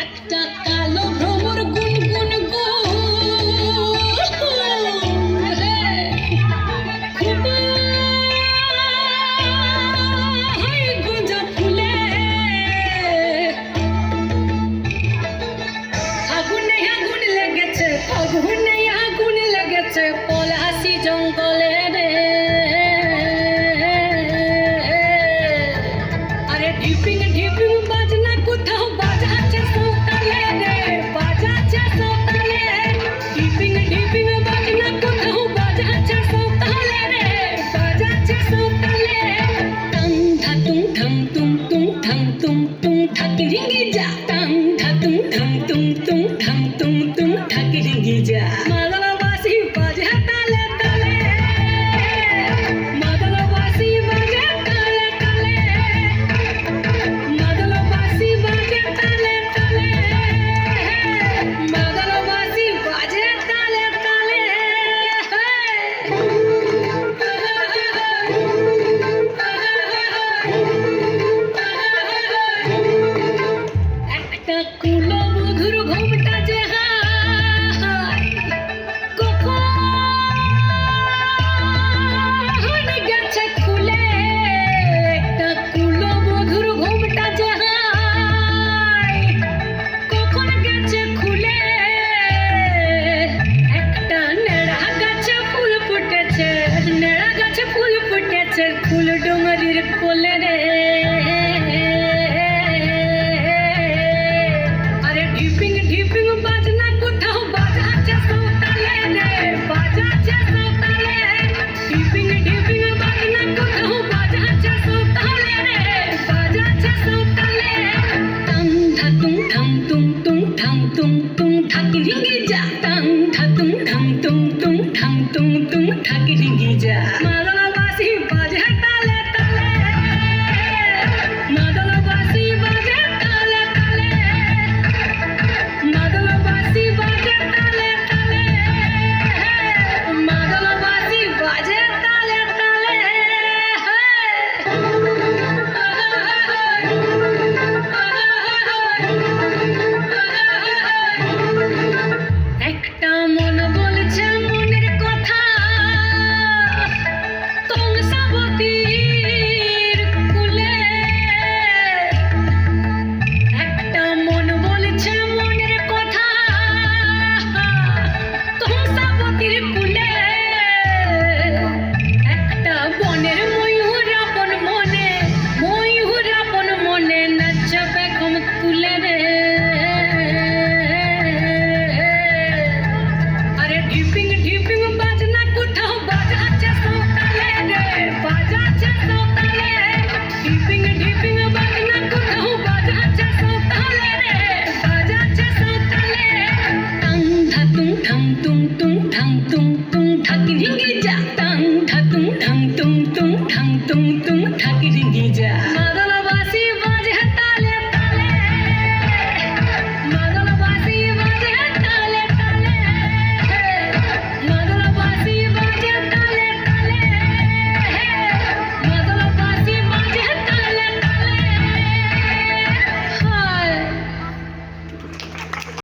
একটা tung tung thak ling ja malala basi bajha Tiruppur